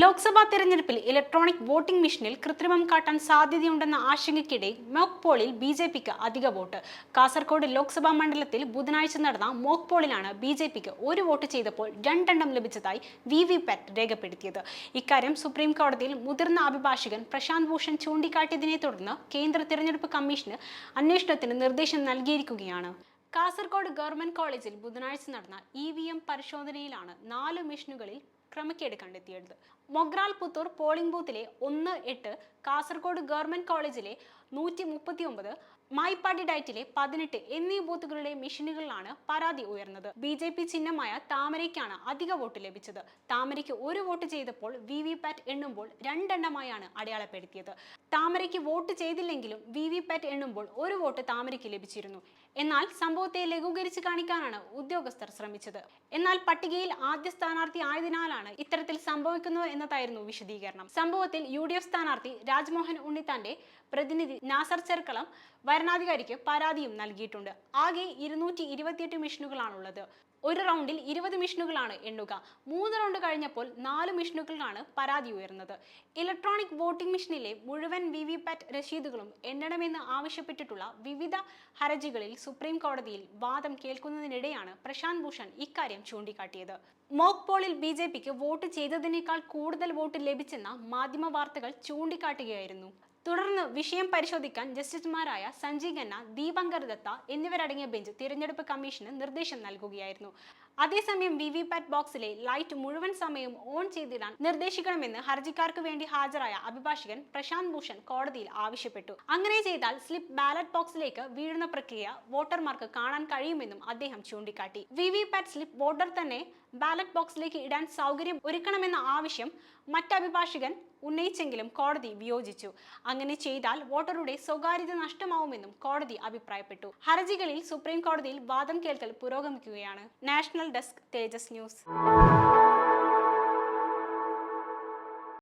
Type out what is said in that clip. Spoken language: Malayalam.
ലോക്സഭാ തെരഞ്ഞെടുപ്പിൽ ഇലക്ട്രോണിക് വോട്ടിംഗ് മെഷീനിൽ കൃത്രിമം കാട്ടാൻ സാധ്യതയുണ്ടെന്ന ആശങ്കയ്ക്കിടെ മോക്ക് പോളിൽ ബി ജെ പിക്ക് അധിക വോട്ട്. കാസർഗോഡ് ലോക്സഭാ മണ്ഡലത്തിൽ ബുധനാഴ്ച നടന്ന മോക്ക് പോളിലാണ് ബി ജെ പിക്ക് ഒരു വോട്ട് ചെയ്തപ്പോൾ രണ്ടെണ്ണം ലഭിച്ചതായി വി വി പാറ്റ് രേഖപ്പെടുത്തിയത്. ഇക്കാര്യം സുപ്രീം കോടതിയിൽ മുതിർന്ന അഭിഭാഷകൻ പ്രശാന്ത് ഭൂഷൺ ചൂണ്ടിക്കാട്ടിയതിനെ തുടർന്ന് കേന്ദ്ര തിരഞ്ഞെടുപ്പ് കമ്മീഷന് അന്വേഷണത്തിന് നിർദ്ദേശം നൽകിയിരിക്കുകയാണ്. കാസർഗോഡ് ഗവൺമെന്റ് കോളേജിൽ ബുധനാഴ്ച നടന്ന ഇ വി എം പരിശോധനയിലാണ് നാല് മെഷീനുകളിൽ ക്രമക്കേട് കണ്ടെത്തിയത് മൊഗ്രാൽ പുത്തൂർ പോളിംഗ് ബൂത്തിലെ ഒന്ന് എട്ട് കാസർഗോഡ് ഗവൺമെന്റ് കോളേജിലെ നൂറ്റി മുപ്പത്തി ഒമ്പത് മായ്പാടി ഡയറ്റിലെ പതിനെട്ട് എന്നീ ബൂത്തുകളുടെ മെഷീനുകളിലാണ് പരാതി ഉയർന്നത്. ബി ജെ പി ചിഹ്നമായ താമരയ്ക്കാണ് അധിക വോട്ട് ലഭിച്ചത്. താമരയ്ക്ക് ഒരു വോട്ട് ചെയ്തപ്പോൾ വി വി പാറ്റ് എണ്ണുമ്പോൾ രണ്ടെണ്ണമായാണ് അടയാളപ്പെടുത്തിയത്. താമരയ്ക്ക് വോട്ട് ചെയ്തില്ലെങ്കിലും വി വി പാറ്റ് എണ്ണുമ്പോൾ ഒരു വോട്ട് താമരയ്ക്ക് ലഭിച്ചിരുന്നു. എന്നാൽ സംഭവത്തെ ലഘൂകരിച്ച് കാണിക്കാനാണ് ഉദ്യോഗസ്ഥർ ശ്രമിച്ചത്. എന്നാൽ പട്ടികയിൽ ആദ്യ സ്ഥാനാർത്ഥി ആയതിനാലാണ് ഇത്തരത്തിൽ സംഭവിക്കുന്നത് എന്നതായിരുന്നു വിശദീകരണം. സംഭവത്തിൽ യു ഡി എഫ് സ്ഥാനാർത്ഥി രാജ്മോഹൻ ഉണ്ണിത്താന്റെ പ്രതിനിധി നാസർ ചെർക്കളം വരണാധികാരിക്ക് പരാതിയും നൽകിയിട്ടുണ്ട്. ആകെ ഇരുന്നൂറ്റി ഇരുപത്തിയെട്ട് മെഷീനുകളാണുള്ളത്. ഒരു റൗണ്ടിൽ ഇരുപത് മിഷനുകളാണ് എണ്ണുക. മൂന്ന് റൗണ്ട് കഴിഞ്ഞപ്പോൾ നാല് മെഷീനുകളിലാണ് പരാതി ഉയർന്നത്. ഇലക്ട്രോണിക് വോട്ടിംഗ് മെഷീനിലെ മുഴുവൻ വി വി പാറ്റ് രസീതുകളും എണ്ണണമെന്ന് ആവശ്യപ്പെട്ടിട്ടുള്ള വിവിധ ഹർജികളിൽ സുപ്രീം കോടതിയിൽ വാദം കേൾക്കുന്നതിനിടെയാണ് പ്രശാന്ത് ഭൂഷൺ ഇക്കാര്യം ചൂണ്ടിക്കാട്ടിയത്. മോക്ക് പോളിൽ ബി ജെ പിക്ക് വോട്ട് ചെയ്തതിനേക്കാൾ കൂടുതൽ വോട്ട് ലഭിച്ചെന്ന മാധ്യമ വാർത്തകൾ ചൂണ്ടിക്കാട്ടുകയായിരുന്നു. തുടർന്ന് വിഷയം പരിശോധിക്കാൻ ജസ്റ്റിസുമാരായ സഞ്ജീവ് ഖന്ന ദീപങ്കർ ദത്ത എന്നിവരടങ്ങിയ ബെഞ്ച് തിരഞ്ഞെടുപ്പ് കമ്മീഷന് നിർദ്ദേശം നൽകുകയായിരുന്നു. അതേസമയം വി വി പാറ്റ് ബോക്സിലെ ലൈറ്റ് മുഴുവൻ സമയവും ഓൺ ചെയ്തിടാൻ നിർദ്ദേശിക്കണമെന്ന് ഹർജിക്കാർക്ക് വേണ്ടി ഹാജരായ അഭിഭാഷകൻ പ്രശാന്ത് ഭൂഷൺ കോടതിയിൽ ആവശ്യപ്പെട്ടു. അങ്ങനെ ചെയ്താൽ സ്ലിപ്പ് ബാലറ്റ് ബോക്സിലേക്ക് വീഴുന്ന പ്രക്രിയ വോട്ടർമാർക്ക് കാണാൻ കഴിയുമെന്നും അദ്ദേഹം ചൂണ്ടിക്കാട്ടി. V V PAT slip voter തന്നെ ബാലറ്റ് ബോക്സിലേക്ക് ഇടാൻ സൗകര്യം ഒരുക്കണമെന്ന ആവശ്യം മറ്റഭിഭാഷകൻ ഉന്നയിച്ചെങ്കിലും കോടതി വിയോജിച്ചു. അങ്ങനെ ചെയ്താൽ വോട്ടറുടെ സ്വകാര്യത നഷ്ടമാവുമെന്നും കോടതി അഭിപ്രായപ്പെട്ടു. ഹർജികളിൽ സുപ്രീം കോടതിയിൽ വാദം കേൾക്കൽ പുരോഗമിക്കുകയാണ്. National desk Tejas news.